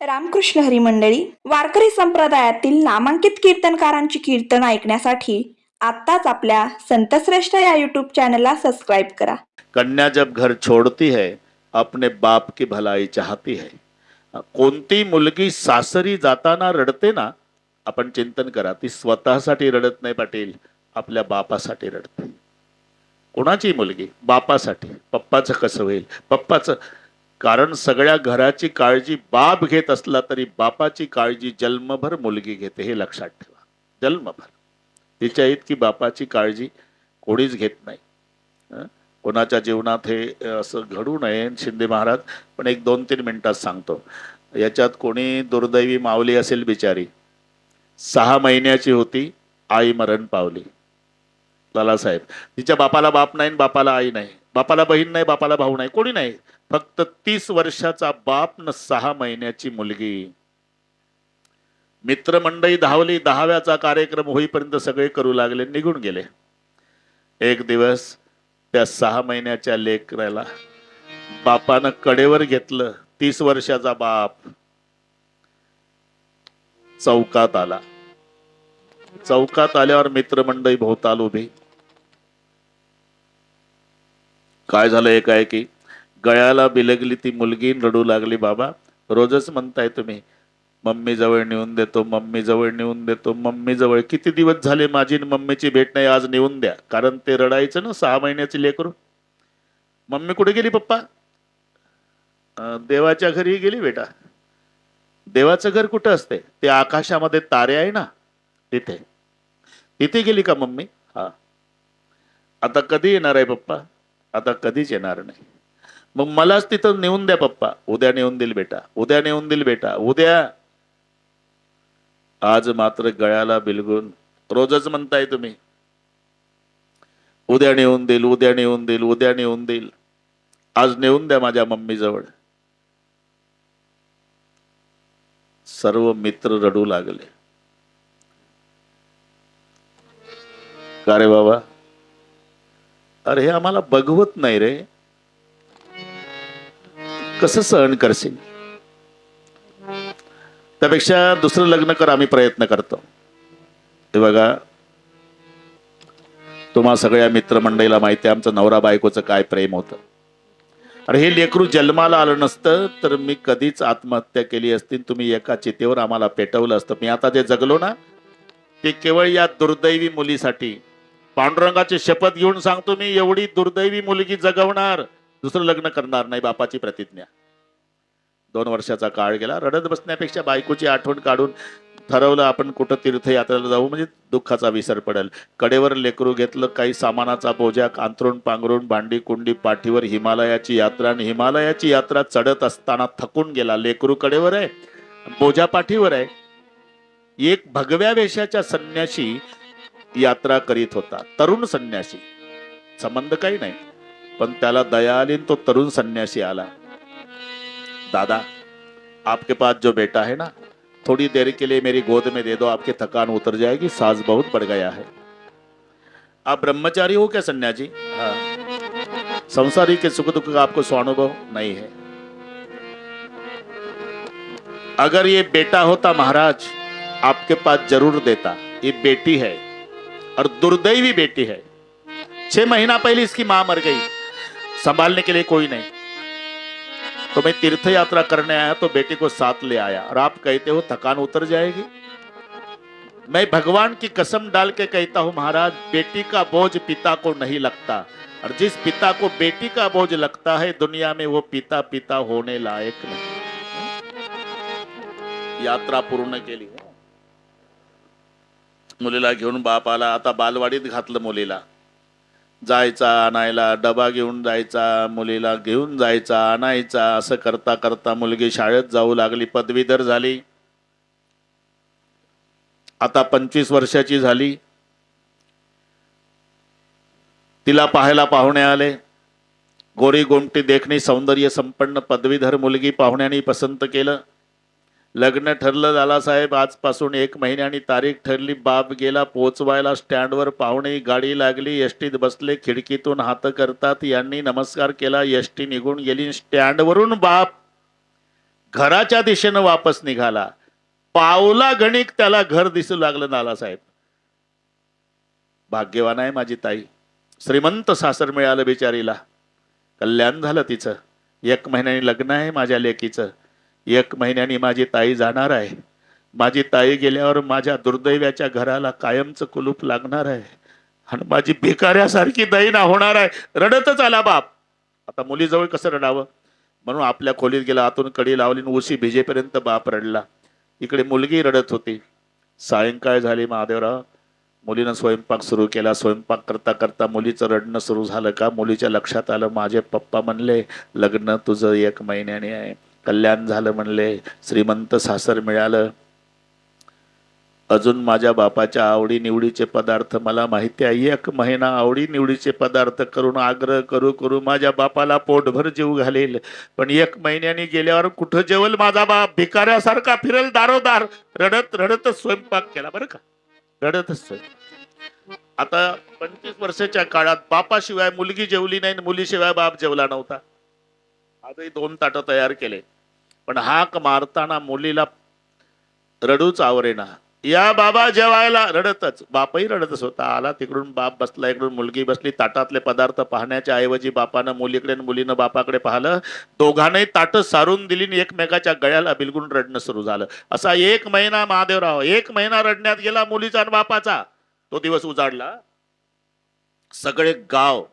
रामकृष्ण हरी मंडळी वारकरी संप्रदायातील नामांकित कीर्तनकारांची कीर्तन ऐकण्यासाठी आत्ताच आपल्या संतश्रेष्ठ या यूट्यूब चॅनलला सबस्क्राईब करा. कन्या जब घर छोड़ती है अपने बाप की भलाई चाहती है. कोणती मुलगी सासरी जाताना रडते ना आपण चिंतन करा ती स्वतःसाठी रडत नाही पाटील आपल्या बापासाठी रडते. कोणाची मुलगी? बापासाठी. पप्पाचं कसं होईल? पप्पाचं कारण सगळ्या घराची काळजी बाप घेत असला तरी बापाची काळजी जन्मभर मुलगी घेते हे लक्षात ठेवा. जन्मभर. तिच्या इतकी बापाची काळजी कोणीच घेत नाही. कोणाच्या जीवनात हे असं घडू नये शिंदे महाराज. पण एक दोन तीन मिनिटात सांगतो. याच्यात कोणी दुर्दैवी मावली असेल बिचारी. सहा महिन्याची होती आई मरण पावली. लालासाहेब. तिच्या बापाला बाप नाही बापाला आई नाही. बापाला बहीण नाही बापाला भाऊ नाही कोणी नाही. फक्त तीस वर्षाचा बाप न सहा महिन्याची मुलगी. मित्रमंडळी धावली दहाव्याचा कार्यक्रम होईपर्यंत सगळे करू लागले निघून गेले. एक दिवस त्या सहा महिन्याच्या लेकराला बापानं कडेवर घेतलं तीस वर्षाचा बाप. चौकात आला. चौकात आल्यावर मित्रमंडळी भोवताल उभी. काय झालं एक आहे की? गळ्याला बिलगली ती मुलगी रडू लागली बाबा रोजच म्हणताय तुम्ही मम्मी जवळ नेऊन देतो मम्मी जवळ नेऊन देतो मम्मी जवळ किती दिवस झाले माझी मम्मीची भेट नाही आज नेऊन द्या. कारण ते रडायचं ना सहा महिन्याची लेकरू. मम्मी कुठे गेली पप्पा? देवाच्या घरी गेली बेटा. देवाचं घर कुठं असते? ते आकाशामध्ये तारे आहे ना तिथे. तिथे गेली का मम्मी? हा. आता कधी येणार आहे पप्पा? आता कधीच येणार नाही. मग मलाच तिथं नेऊन द्या पप्पा. उद्या नेऊन देईल बेटा. उद्या नेऊन देईल बेटा. उद्या. आज मात्र गळ्याला बिलगून रोजच म्हणताय तुम्ही. उद्या नेऊन देईल उद्या नेऊन देईल उद्या नेऊन देईल. आज नेऊन द्या माझ्या मम्मी जवळ सर्व मित्र रडू लागले. का रे बाबा? अरे हे आम्हाला बघवत नाही रे. कसं सहन करशील? त्यापेक्षा दुसरं लग्न कर आम्ही प्रयत्न करतो. हे बघा तुम्हा सगळ्या मित्रमंडळीला माहिती आहे आमचं नवरा बायकोचं काय प्रेम होतं. अरे हे लेकरू जन्माला आलं नसतं तर मी कधीच आत्महत्या केली असती तुम्ही एका चितेवर आम्हाला पेटवलं असतं. मी आता जे जगलो ना ते केवळ या दुर्दैवी मुलीसाठी पांडुरंगाची शपथ घेऊन सांगतो मी एवढी दुर्दैवी मुलगी जगवणार. दुसरं लग्न करणार नाही बापाची प्रतिज्ञा. दोन वर्षाचा काळ गेला रडत बसण्यापेक्षा बायकोची आठवण काढून ठरवलं आपण कुठं तीर्थयात्रेला जाऊ म्हणजे दुःखाचा विसर पडेल. कडेवर लेकरू घेतलं काही सामानाचा बोजा अंथरूण पांघरून भांडी कुंडी पाठीवर हिमालयाची यात्रा आणि हिमालयाची यात्रा चढत असताना थकून गेला. लेकरू कडेवर आहे बोजा पाठीवर आहे. एक भगव्या वेशाच्या संन्याशी यात्रा करीत होता, तरुण संन्यासी. संबंध काही नाही, पण त्याला दया आली तो तरुण संन्यासी आला. दादा, आपके पास जो बेटा है ना, थोड़ी देर के लिए मेरी गोद में दे दो, आपकी थकान उतर जाएगी साज बहुत बढ़ गया है. आप ब्रह्मचारी हो क्या, सन्यासी? हाँ. संसारी के सुख दुख का आपको स्वानुभव नहीं है. अगर ये बेटा होता महाराज, आपके पास ज़रूर देता, ये बेटी है और दुर्दैवी बेटी है। छह महीना पहले इसकी माँ मर गई। संभालने के लिए कोई नहीं। तो मैं तीर्थ यात्रा करने आया तो बेटी को साथ ले आया और आप कहते हो थकान उतर जाएगी। मैं भगवान की कसम डाल के कहता हूँ, महाराज, बेटी का बोझ पिता को नहीं लगता। और जिस पिता को बेटी का बोझ लगता है, दुनिया में वो पिता पिता होने लायक नहीं। यात्रा पूर्ण केली मुलीला घेऊन बाप आला आता बालवाडीत घातलं मुलीला. जायचा आणायला डबा घेऊन जायचा मुलीला घेऊन जायचा आणायचा असं करता करता मुलगी शाळेत जाऊ लागली पदवीधर झाली. आता पंचवीस वर्षाची झाली. तिला पाहायला पाहुणे आले. गोरी गोमटी देखणी सौंदर्य संपन्न पदवीधर मुलगी पाहुण्याने पसंत केलं. लग्न ठरलं झाला साहेब आजपासून एक महिन्यानी तारीख ठरली. बाप गेला पोचवायला स्टँडवर पाहुणे गाडी लागली एसटीत बसले खिडकीतून हात करतात. यांनी नमस्कार केला एसटी निघून गेली. स्टँडवरून बाप घराच्या दिशेनं वापस निघाला. पावला गणिक त्याला घर दिसू लागलं नालासाहेब भाग्यवान आहे माझी ताई. श्रीमंत सासर मिळालं बिचारीला. कल्याण झालं तिचं. एक महिन्याने लग्न आहे माझ्या लेकीचं. एक महिन्याने माझी ताई जाणार आहे. माझी ताई गेल्यावर माझ्या दुर्दैव्याच्या घराला कायमचं कुलूप लागणार आहे. आणि माझी भिकाऱ्यासारखी दैना होणार आहे. रडतच आला बाप. आता मुलीजवळ कसं रडावं? म्हणून आपल्या खोलीत गेला आतून कडी लावली आणि उशी भिजेपर्यंत बाप रडला. इकडे मुलगी रडत होती. सायंकाळ झाली महादेवराव. मुलीनं स्वयंपाक सुरू केला. स्वयंपाक करता करता मुलीचं रडणं सुरू झालं का? मुलीच्या लक्षात आलं माझे पप्पा म्हणले लग्न तुझं एक महिन्याने आहे. कल्याण झालं म्हणले श्रीमंत सासर मिळालं. अजून माझ्या बापाच्या आवडीनिवडीचे पदार्थ मला माहिती आहे. एक महिना आवडीनिवडीचे पदार्थ करून आग्रह करू करू माझ्या बापाला पोटभर जीव घालेल. पण एक महिन्याने गेल्यावर कुठं जेवल माझा बाप? भिकाऱ्यासारखा फिरेल दारोदार. रडत रडतच स्वयंपाक केला बरं का? रडतच स्वयंपाक आता पंचवीस वर्षाच्या काळात बापाशिवाय मुलगी जेवली नाही आणि मुलीशिवाय बाप जेवला नव्हता. आजही दोन ताटं तयार केले. पण हाक मारताना मुलीला रडूच आवरेना. या बाबा जेवायला रडतच. बापही रडतच होता आला तिकडून बाप बसला इकडून मुलगी बसली ताटातले पदार्थ पाहण्याच्या ऐवजी बापानं मुलीकडे आणि मुलीनं बापाकडे पाहिलं. दोघांनाही ताट सारून दिली आणि एकमेकाच्या गळ्याला बिलगुण रडणं सुरू झालं. असा एक महिना महादेवराव एक महिना रडण्यात गेला मुलीचा आणि बापाचा. तो दिवस उजाडला. सगळे गाव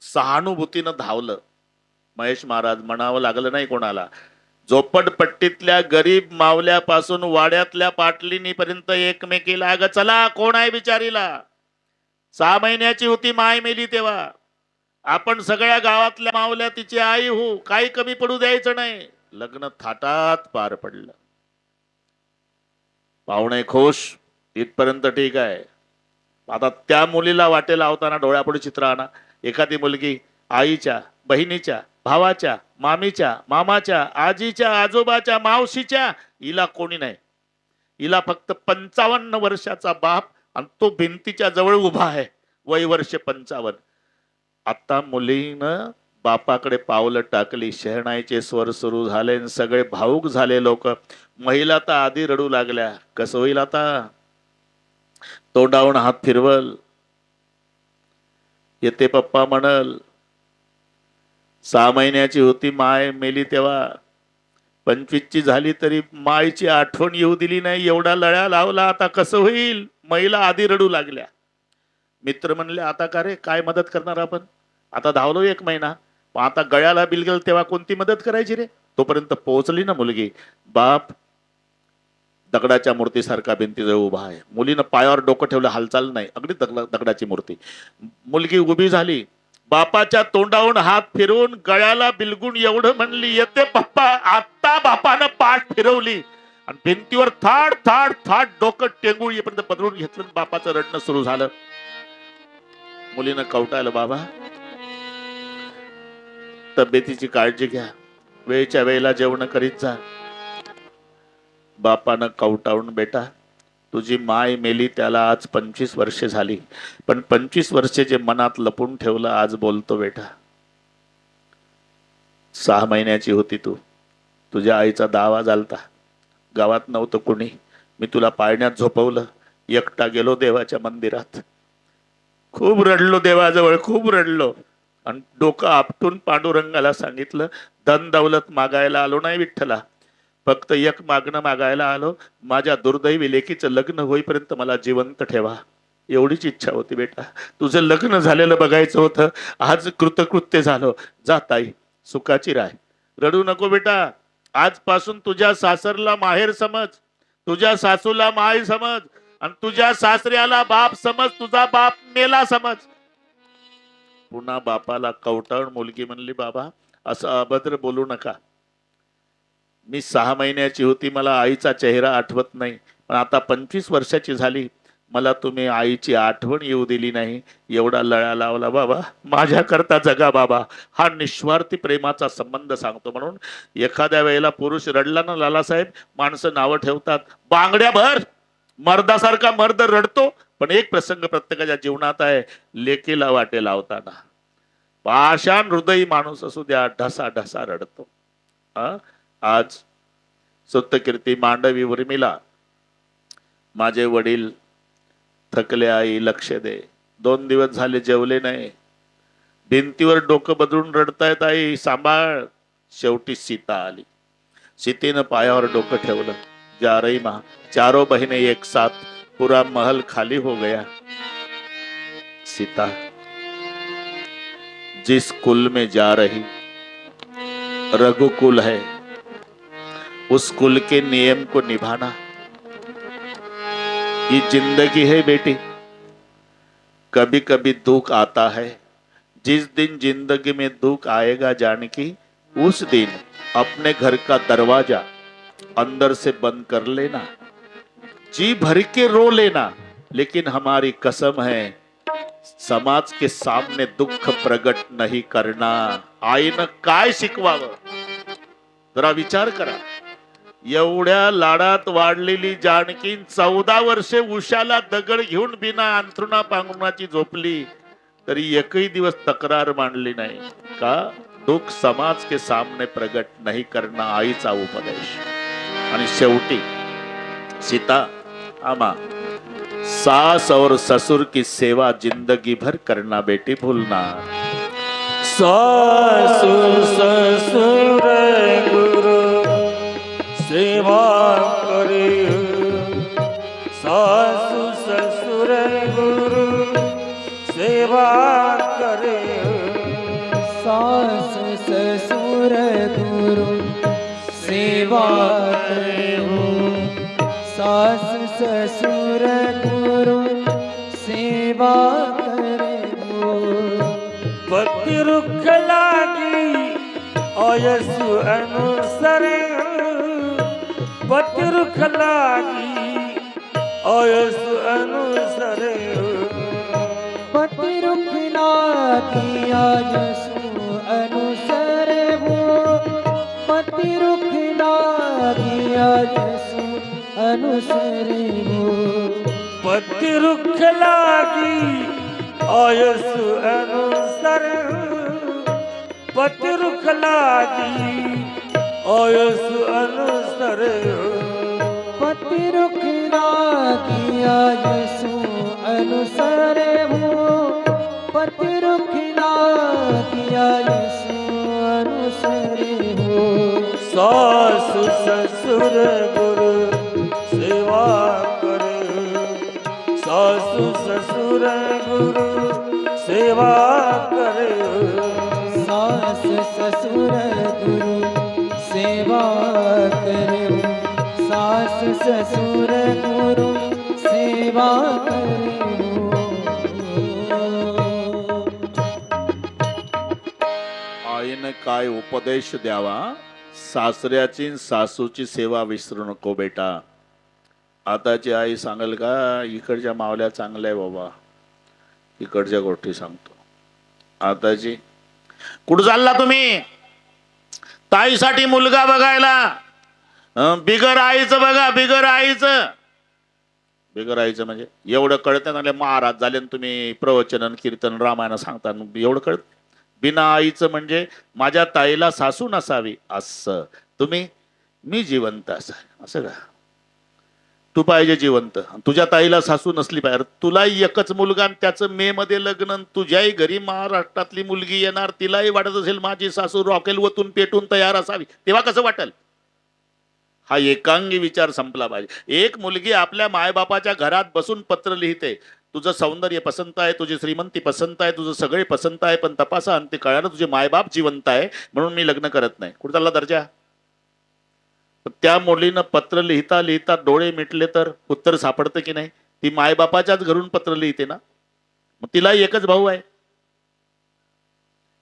सहानुभूतीनं धावलं. महेश महाराज म्हणावं लागलं नाही कोणाला. झोपडपट्टीतल्या गरीब मावल्यापासून वाड्यातल्या पाटलीनीपर्यंत एकमेकीला अगं चला कोण आहे बिचारीला? सहा महिन्याची होती माय मेली तेव्हा. आपण सगळ्या गावातल्या मावल्या तिची आई हो काही कमी पडू द्यायचं नाही. लग्न थाटात पार पडलं. पाहुणे खुश? इथपर्यंत ठीक आहे. आता त्या मुलीला वाटे लावताना डोळ्यापुढे चित्र आणा. एखादी मुलगी आईच्या बहिणीच्या भावाच्या मामीच्या मामाच्या आजीच्या आजोबाच्या मावशीच्या हिला कोणी नाही. हिला फक्त पंचावन्न वर्षाचा बाप आणि तो भिंतीच्या जवळ उभा आहे. वय वर्ष पंचावन्न. आता मुलीनं बापाकडे पावलं टाकली शहणाईचे स्वर सुरू झाले आणि सगळे भाऊक झाले लोक. महिला तर आधी रडू लागल्या. कसं होईल आता? तोंडावून हात फिरवल. येते पप्पा म्हणल सहा महिन्याची होती माय मेली तेव्हा पंचवीसची झाली तरी मायची आठवण येऊ दिली नाही. एवढा लळ्या लावला आता कसं होईल? महिला आधी रडू लागल्या. मित्र म्हणले आता का रे काय मदत करणार आपण? आता धावलो एक महिना. मग आता गळ्याला बिल गेल तेव्हा कोणती मदत करायची रे? तोपर्यंत पोहोचली ना मुलगी. बाप दगडाच्या मूर्तीसारखा भिंतीजवळ उभा आहे. मुलीनं पायावर डोकं ठेवलं हालचाल नाही. अगदी दगडा दगडाची मूर्ती. मुलगी उभी झाली. बापाच्या तोंडावरून हात फिरवून गळ्याला बिलगून एवढं म्हणली येते पप्पा आता बापानं पाठ फिरवली. आणि भिंतीवर थाड थाड थाड डोकं टेंगूळ येपर्यंत पदरून घेतलं बापाचं रडणं सुरू झालं. मुलीनं कवटायला बाबा तब्येतीची काळजी घ्या. वेळच्या वेळेला जेवण करीत जा. बापानं कवटावून बेटा तुझी माय मेली त्याला आज पंचवीस वर्षे झाली. पण पंचवीस वर्षे जे मनात लपून ठेवलं आज बोलतो बेटा. सहा महिन्याची होती तू. तुझ्या आईचा दावा झालता. गावात नव्हतं कुणी. मी तुला पाळण्यात झोपवलं. एकटा गेलो देवाच्या मंदिरात. खूप रडलो देवाजवळ खूप रडलो. आणि डोकं आपटून पांडुरंगाला सांगितलं धन दौलत मागायला आलो नाही विठ्ठला. फक्त एक मागणं मागायला आलो माझ्या दुर्दैवी लेकीचं लग्न होईपर्यंत मला जिवंत ठेवा. एवढीच इच्छा होती बेटा. तुझं लग्न झालेलं बघायचं होतं आज कृतकृत्य झालं. जाताई सुखाची राय. रडू नको बेटा. आजपासून तुझ्या सासरला माहेर समज. तुझ्या सासूला माय समज. आणि तुझ्या सासऱ्याला बाप समज तुझा बाप मेला समज. पुन्हा बापाला कवटाळून मुलगी म्हणली बाबा असं अभद्र बोलू नका. मी सहा महिन्याची होती मला आईचा चेहरा आठवत नाही. पण आता पंचवीस वर्षाची झाली. मला तुम्ही आईची आठवण येऊ दिली नाही. एवढा लळा लावला बाबा माझ्याकरता जगा बाबा. हा निस्वार्थी प्रेमाचा संबंध सांगतो म्हणून एखाद्या वेळेला पुरुष रडला ना लालासाहेब? माणसं नावं ठेवतात. बांगड्याभर मर्दासारखा मर्द रडतो. पण एक प्रसंग प्रत्येकाच्या जीवनात आहे. लेकीला वाटे लावताना. पाषाण हृदयी माणूस असू द्या ढसा ढसा रडतो. हा? आज सत्यकीर्ती मांडवी उर्मिला माझे वडील थकले आई लक्ष दे. दोन दिवस झाले जेवले नाही. भिंतीवर डोकं बदलून रडतायत आई सांभाळ. शेवटी सीता आली. सीतेनं पायावर डोकं ठेवलं. जा रही चारो चारों एक साथ पुरा महल खाली हो गया. सीता जिस कुल में जा रही रघुकुल है। उस कुल के नियम को निभाना। ये ज़िंदगी है बेटी। कभी कभी दुख आता है। जिस दिन ज़िंदगी में दुख आएगा जानकी, उस दिन अपने घर का दरवाज़ा अंदर से बंद कर लेना। जी भर के रो लेना। लेकिन हमारी कसम है, समाज के सामने दुख प्रकट नहीं करना। आईनं काय शिकवावं। जरा विचार करा। एवढ्या लाडात वाढलेली जानकी चौदा वर्षे उशाला दगड घेऊन बिना अंथरुणा पांघरुणाची झोपली तरी एकही दिवस तक्रार मांडली नाही. का? दुःख समाज के सामने प्रगट नाही करणं आईचा उपदेश. आणि शेवटी सीता आमा सास और ससुर की सेवा जिंदगी भर करना बेटी भूलना. सासु ससुर सेवा करे सासु ससुर गुरु सेवा करे। सास ससुर गुरु सेवा करो सास ससुर गुरु सेवा करो पति रुख लागी अयसु अनुसर। पति रुख लागी अयसु अनुसर पति रुखना किया जसु अनुसर वो पति रुखना किया जसु अनुसर वो पति रुख लागी आयसु अनुसर पति रुख लागी आयसु अनुसर पति रुखना किया यसु अनुसर वो पति रुखना किया यसु अनुसर हो। सासु ससुर गुरु सेवा करे। सासु ससुर गुरु सेवा करे। सास ससुर गुरु सेवा करू सास ससुर गुरु सेवा करो आईनं काय उपदेश द्यावा? सासऱ्याची सासूची सेवा विसरू नको बेटा. आताची आई सांगेल का इकडच्या मावल्या चांगल्या आहे बाबा. इकडच्या गोष्टी सांगतो. आताची कुठं चालला तुम्ही? ताईसाठी मुलगा बघायला. बिगर आईचं बघा बिगर आईचं. बिगर आईचं म्हणजे एवढं कळत नाही महाराज झाले ना तुम्ही प्रवचन कीर्तन रामायण सांगता. एवढं कळत? बिना आईचं म्हणजे माझ्या ताईला सासू नसावी. असं. तुम्ही मी जिवंत असाय असं का? तू पाहिजे जिवंत. तुझ्या ताईला सासू नसली पाहिजे. तुला तुलाही एकच मुलगा आणि त्याचं मे मध्ये लग्न आणि तुझ्याही घरी महाराष्ट्रातली मुलगी येणार तिलाही वाटत असेल माझी सासू रॉकेल वतून पेटून तयार असावी. तेव्हा कसं वाटेल? हा एकांगी विचार संपला पाहिजे. एक मुलगी आपल्या मायबापाच्या घरात बसून पत्र लिहिते. तुझं सौंदर्य पसंत आहे तुझी श्रीमंती पसंत आहे तुझं सगळे पसंत आहे पण तपासा आणि ते कळालं तुझे मायबाप जिवंत आहे म्हणून मी लग्न करत नाही. कुठं चालला दर्जा? त्या मुलीनं पत्र लिहिता लिहिता डोळे मिटले तर उत्तर सापडतं की नाही? ती मायबापाच्याच घरून पत्र लिहिते ना? मग तिलाही एकच भाऊ आहे.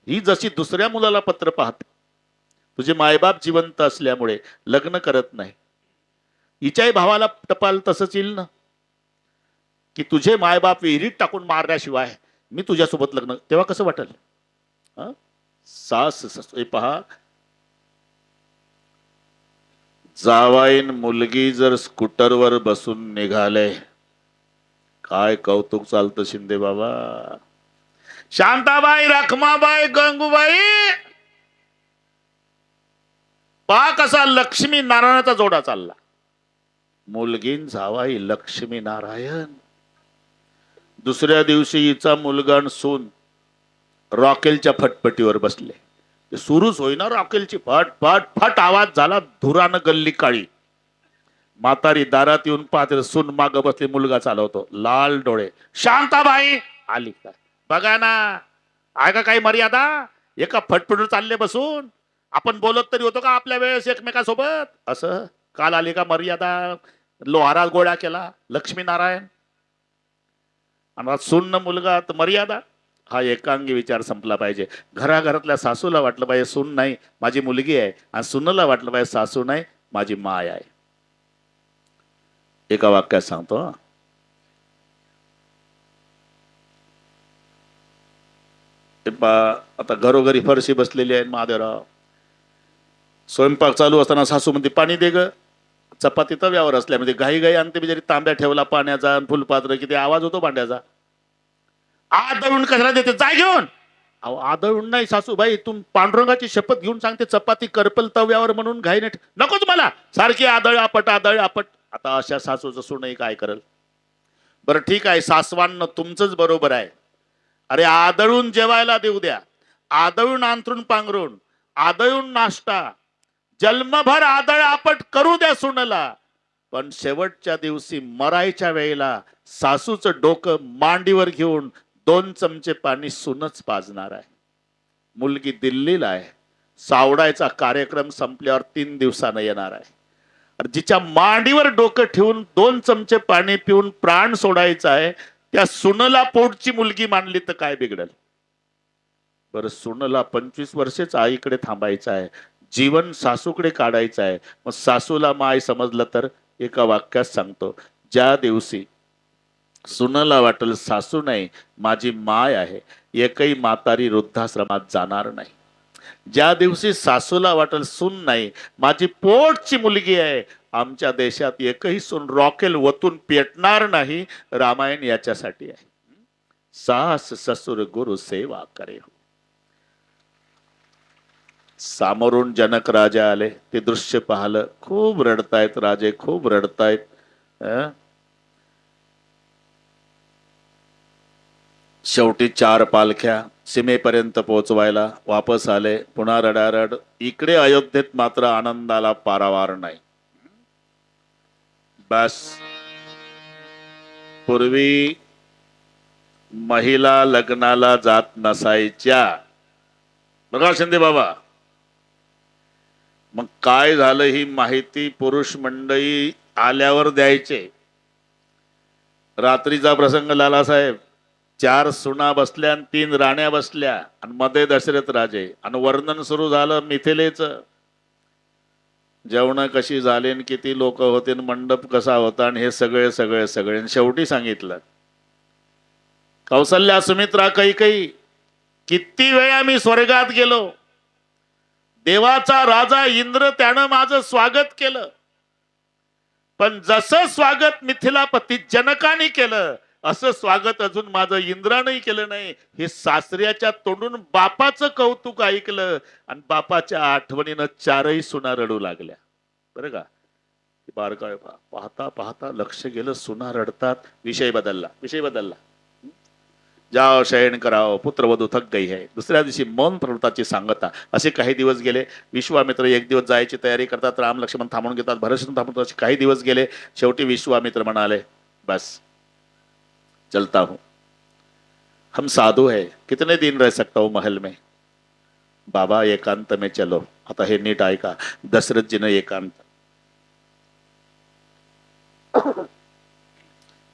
ही जशी दुसऱ्या मुलाला पत्र पाहते तुझे मायबाप जिवंत असल्यामुळे लग्न करत नाही. हिच्याही भावाला टपाल तसंच येईल ना? की तुझे मायबाप विहिरीत टाकून मारण्याशिवाय मी तुझ्यासोबत लग्न तेव्हा कसं वाटेल? सास सास- हे पहा जावाईन मुलगी जर स्कूटरवर बसून निघाले. काय कौतुक चालतं शिंदे बाबा. शांताबाई रखमाबाई गंगूबाई. पा कसा लक्ष्मी नारायणाचा जोडा चालला. मुलगीन जावाई लक्ष्मी नारायण. दुसऱ्या दिवशी हिचा मुलगा सून रॉकेलच्या फटफटीवर बसले. सुरूच होईना रॉकेलची फट फट फट आवाज झाला धुरानं गल्ली काळी. म्हातारी दारात येऊन पाहते सून माग बसले मुलगा चालवतो. लाल डोळे. शांताबाई! आली. काय बघा ना. आहे का काही मर्यादा? एका फटफटून चालले बसून. आपण बोलत तरी होतो का आपल्या वेळेस एकमेकासोबत? असं. काल आली का मर्यादा? लोहारा गोळा केला. लक्ष्मीनारायण. आणि सुन्न मुलगा तर मर्यादा. हा एकांगी विचार संपला पाहिजे. घराघरातल्या सासूला वाटलं पाहिजे सून नाही माझी मुलगी आहे. आणि सुनला वाटलं पाहिजे सासू नाही माझी माय आहे. एका वाक्यात सांगतो आता घरोघरी फरशी बसलेली आहे महादेवराव. स्वयंपाक चालू असताना सासू म्हणते पाणी दे ग. चपाती तव्यावर असल्या म्हणजे घाई घाई आणते बिचारी तांब्या ठेवला पाण्याचा आणि फुलपात्र किती आवाज होतो भांड्याचा. आदळून कशाला देते जाय घेऊन. अहो आदळून नाही सासूबाई तुम पांडुरंगाची शपथ घेऊन सांगते चपाती करपल तव्यावर म्हणून घाई नाही नको तुम्हाला सारखी आदळ आपट आदळ आपट. आता अशा सासूचं सूनही काय करल. बरं ठीक आहे सासवांना तुमचंच बरोबर आहे. अरे आदळून जेवायला देऊ द्या. आदळून अंथरून पांघरून. आदळून नाश्ता. जन्मभर आदळ आपट करू द्या सुनला. पण शेवटच्या दिवशी मरायच्या वेळेला सासूचं डोकं मांडीवर घेऊन दोन चमचे पाणी सुनच पाजणार आहे. मुलगी दिल्लीला आहे. सावडायचा कार्यक्रम संपल्यावर तीन दिवसानं येणार आहे. जिच्या मांडीवर डोकं ठेवून दोन चमचे पाणी पिऊन प्राण सोडायचा आहे त्या सुनला पोटची मुलगी मानली तर काय बिघडल? बरं सुनला पंचवीस वर्षेच आईकडे थांबायचं आहे. जीवन सासूकडे काढायचं आहे. मग सासूला माय समजलं तर एका वाक्यात सांगतो ज्या दिवशी सुनला वाटेल सासू नाही माझी माय आहे. एकही म्हातारी वृद्धाश्रमात जाणार नाही. ज्या दिवशी सासूला वाटेल सून नाही माझी पोटची मुलगी आहे. आमच्या देशात एकही सून रॉकेल वतून पेटणार नाही. रामायण याच्यासाठी आहे. सास ससुर गुरु सेवा करे हो. सामोरून जनक राजा आले. ते दृश्य पाहिलं. खूप रडतायत राजे खूप रडतायत. शेवटी चार पालख्या सीमेपर्यंत पोहोचवायला वापस आले. पुन्हा रडारड इकडे अयोध्येत मात्र आनंदाला पारावार नाही. बस. पूर्वी महिला लग्नाला जात नसायच्या. बघा शिंदे बाबा. मग काय झालं ही माहिती पुरुष मंडळी आल्यावर द्यायचे. रात्रीचा प्रसंग लाला साहेब. चार सुना बसल्या आणि तीन राण्या बसल्या. आणि मध्ये दशरथ राजे. आणि वर्णन सुरू झालं मिथिलेचं. जेवण कशी झाली आणि किती लोक होते मंडप कसा होता आणि हे सगळे सगळे सगळे. शेवटी सांगितलं. कौसल्या सुमित्रा कैकई किती वेळा मी स्वर्गात गेलो. देवाचा राजा इंद्र त्यानं माझं स्वागत केलं. पण जसं स्वागत मिथिलापती जनकाने केलं असं स्वागत अजून माझं इंद्रानंही केलं नाही. हे सासऱ्याच्या तोंडून बापाचं कौतुक ऐकलं आणि बापाच्या आठवणीनं चारही सुना रडू लागल्या. बरं का? बारकाळ पाहता पाहता लक्ष गेलं सुना रडतात विषय बदलला विषय बदलला. जाओ शयन कराव पुत्रवधू थक गई है. दुसऱ्या दिवशी मौन पर्वताची सांगता. असे काही दिवस गेले. विश्वामित्र एक दिवस जायची तयारी करतात. राम लक्ष्मण थांबून घेतात. भरसून थांबून असे काही दिवस गेले. शेवटी विश्वामित्र म्हणाले बस. चलता हूं। हम साधु है कितने दिन रह सकता हूं महल में? बाबा एकांत में चलो। आता हे नीट ऐका ने एकांत।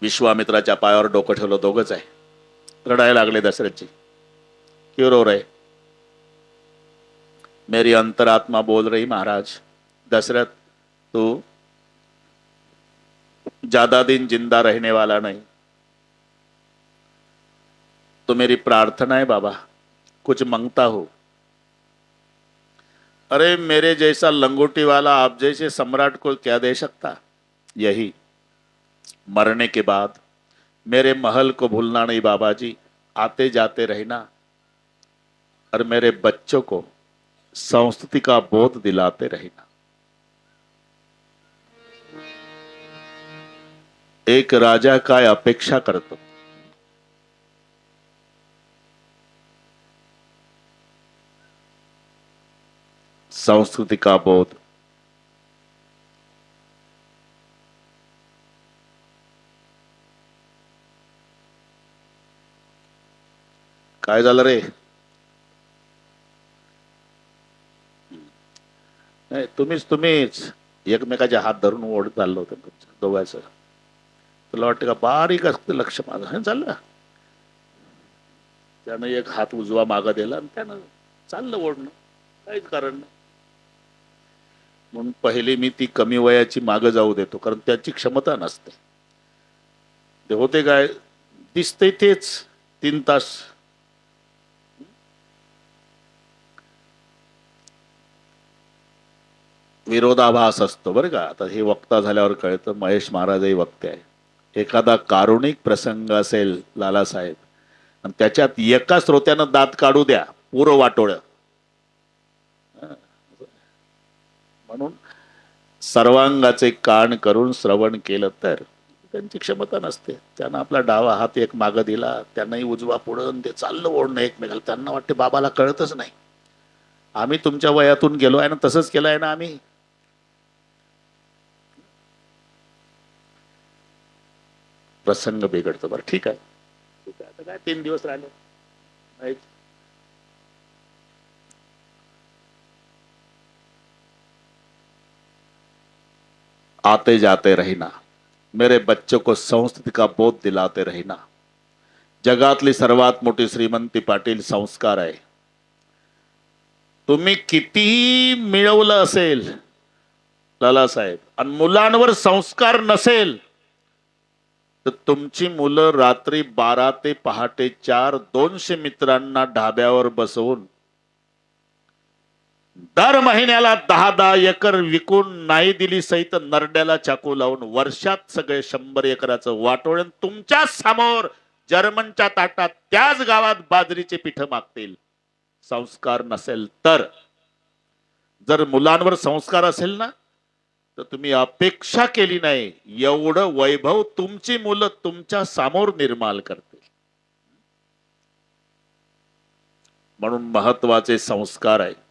विश्वामित्राच्या पायावर डोकं ठेवलं दोघच आहे. रडायला लागले दशरथजी क्यों रो रहे? मेरी अंतरात्मा बोल रही महाराज. दशरथ तू ज्यादा दिन जिंदा रहने वाला नहीं तो मेरी प्रार्थना है बाबा, कुछ माँगता हो। अरे मेरे जैसा लंगोटी वाला आप जैसे सम्राट को क्या दे सकता? यही। मरने के बाद मेरे महल को भूलना नहीं बाबा जी आते जाते रहना। और मेरे बच्चों को संस्कृति का बोध दिलाते रहना। एक राजा का अपेक्षा करतो संस्कृती सांस्कृतिक बोध काय झालं रे? नाही तुम्हीच तुम्हीच. एकमेकाचे हात धरून ओढत चाललं होतं तुमचं दोघांचं तुला वाटतं का बारीक असतं लक्ष माझं? हे चाललं. त्यानं एक हात उजवा मागा दिला आणि त्यानं चाललं ओढणं. काहीच कारण नाही. म्हणून पहिले मी ती कमी वयाची मागं जाऊ देतो कारण त्याची क्षमता नसते. ते होते काय दिसते तेच तीन तास. विरोधाभास असतो बरं का. आता हे वक्ता झाल्यावर कळतं महेश महाराजही वक्ते आहे एखादा कारुणिक प्रसंग असेल लालासाहेब आणि त्याच्यात एका श्रोत्यानं दात काढू द्या पुरं वाटोळ. म्हणून सर्वांगाचे कान करून श्रवण केलं तर त्यांची क्षमता नसते. त्यांना आपला डावा हात एक मागं दिला त्यांनाही उजवा पुढं ते चाललं ओढणं एकमेकाला. त्यांना वाटते बाबाला कळतच नाही. आम्ही तुमच्या वयातून गेलो आहे ना तसंच केलं आहे ना आम्ही. प्रसंग बिघडतो बरं ठीक आहे. ठीक आहे आता काय तीन दिवस राहिले? आते जाते रहना। मेरे बच्चों को संस्कृती का बोध दिलाते रहना। जगातली सर्वात मोठी श्रीमंती पाटील संस्कार आहे। तुम्ही कितीही मिळवलं असेल लालासाहेब आणि मुलांवर संस्कार नसेल तर तुमची मुलं रात्री बारा ते पहाटे चार दोनशे मित्रांना ढाब्यावर बसवून दर महिन्याला दहा दहा एकर विकून नाही दिली सहित नरड्याला चाकू लावून वर्षात सगळे शंभर एकराचं वाटोळ तुमच्यासमोर जर्मनच्या ताटात त्याच गावात बाजरीचे पीठ मागतील. संस्कार नसेल तर. जर मुलांवर संस्कार असेल ना तर तुम्ही अपेक्षा केली नाही. एवढं वैभव तुमची मुलं तुमच्यासमोर निर्माण करतील. म्हणून महत्त्वाचे संस्कार आहे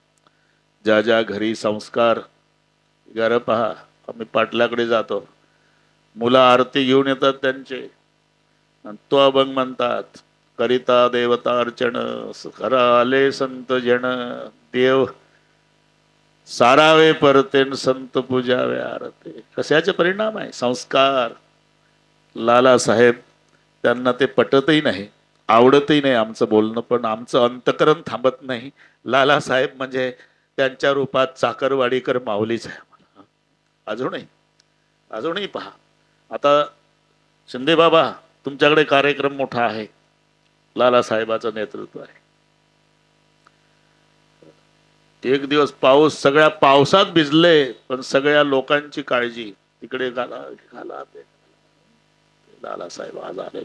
ज्या ज्या घरी संस्कार घर पहा आम्ही पाटलाकडे जातो. मुलं आरती घेऊन येतात त्यांचे. तो अभंग म्हणतात करिता देवता अर्चन खरा आले संत जन देव सारावे परतेन संत पूजावे आरते. कशाचे परिणाम आहे? संस्कार. लाला साहेब त्यांना ते पटतही नाही आवडतही नाही आमचं बोलणं पण आमचं अंतकरण थांबत नाही. लाला साहेब म्हणजे त्यांच्या रूपात चाकरवाडीकर माऊलीच आहे आम्हाला. अजूनही अजूनही पहा. आता शिंदे बाबा तुमच्याकडे कार्यक्रम मोठा आहे. लाला साहेबाचं नेतृत्व आहे. एक दिवस पाऊस सगळ्या पावसात भिजले पण सगळ्या लोकांची काळजी तिकडे घाला घाला ते. लाला साहेब आज आले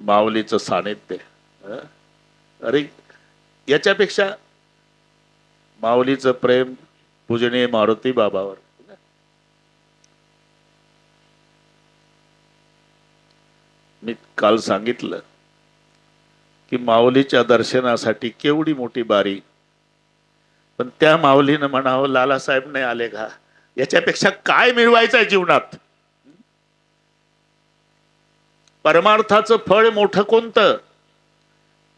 माऊलीचं सानिध्य अरे याच्यापेक्षा माऊलीचं प्रेम पूजनीय मारुती बाबावर. मी काल सांगितलं की माऊलीच्या दर्शनासाठी केवढी मोठी बारी. पण त्या माऊलीनं म्हणावं लालासाहेब नाही आले का? याच्यापेक्षा काय मिळवायचं आहे जीवनात? परमार्थाचं फळ मोठं कोणतं?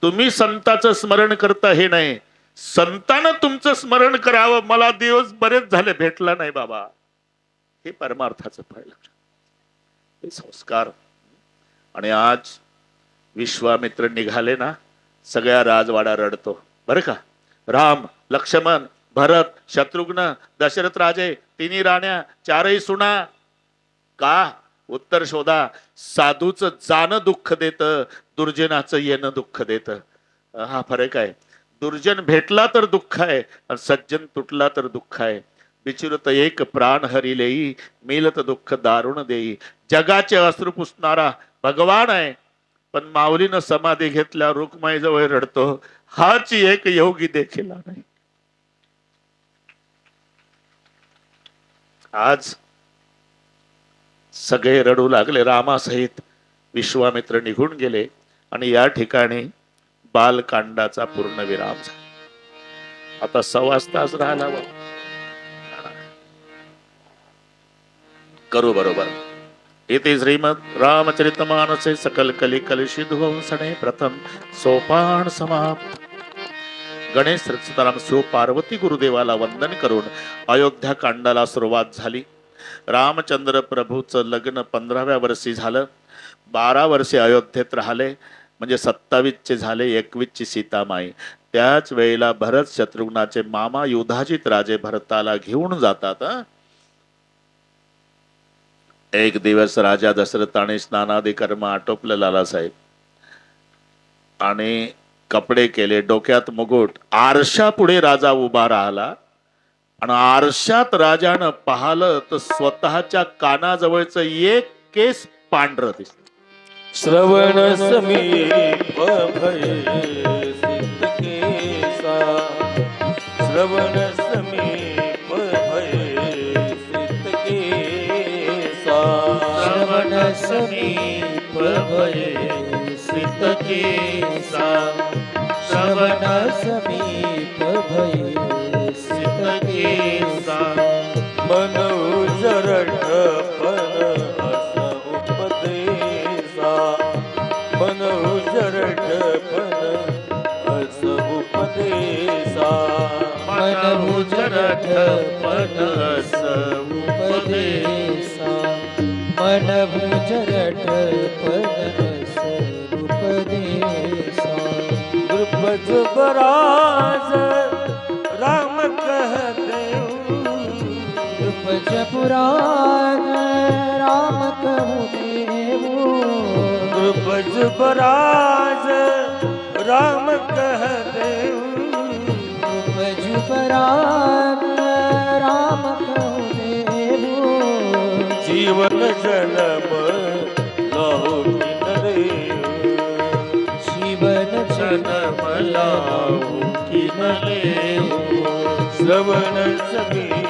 तुम्ही संताचं स्मरण करता हे नाही. संतानं तुमचं स्मरण करावं. मला दिवस बरेच झाले भेटला नाही बाबा. हे परमार्थाचं फळ हे संस्कार. आणि आज विश्वामित्र निघाले ना सगळ्या राजवाडा रडतो. बरं का? राम लक्ष्मण भरत शत्रुघ्न दशरथ राजे तिन्ही राण्या चारही सुना. का? उत्तर शोधा. साधूचं जाणं दुःख देतं दुर्जनाचं येणं दुःख देतं. हा फरक आहे. दुर्जन भेटला तर दुःख आहे आणि सज्जन तुटला तर दुःख आहे. विचिरत एक प्राण हरिलेई मिलत दुःख दारुण देई. जगाचे अश्रू पुसणारा भगवान आहे पण माऊलीनं समाधी घेतल्या रुक्माईजवळ रडतो. हाच एक योगी देखील नाही. आज सगळे रडू लागले. रामासहित विश्वामित्र निघून गेले आणि या ठिकाणी बालकांडाचा पूर्ण विराम झाला. आता सव्वास तास राहिला करू बरोबर. इथे श्रीमद रामचरितमानसे सकल कली कलुषित वंसणे प्रथम सोपान समाप्त. गणेश सीताराम शिव पार्वती गुरुदेवाला वंदन करून अयोध्या कांडाला सुरुवात झाली. रामचंद्र प्रभूचं लग्न पंधराव्या वर्षी झालं. बारा वर्षे अयोध्येत राहिले. म्हणजे सत्तावीसचे झाले एकवीसची सीतामाई. त्याच वेळेला भरत शत्रुघ्नाचे मामा युधाजित राजे भरताला घेऊन जातात एक दिवस राजा दशरथाने स्नानादी कर्म आटोपलं लालासाहेब. आणि कपडे केले डोक्यात मुकुट आरशा पुढे राजा उभा राहिला. आणि आरशात राजानं पाहिलं तर स्वतःच्या कानाजवळच एक केस पांढर दिसत श्रवण समीप भय सिद्ध केसा. श्रवण समीप भय सिद्ध केसा. श्रवण समीप भय सिद्ध केसा. श्रवण समीप भय बन जरट पन अस प्रदेसा बेसा जरट पनसेसारट पन सर्वेसरास उपज पुराण राम कहु देवो गुरबज बराज राम कहते उपज पुराण राम कहु देवो जीवन जन्म लहो किनरे जीवन जन्म लाऊ किनले श्रवण समीप भय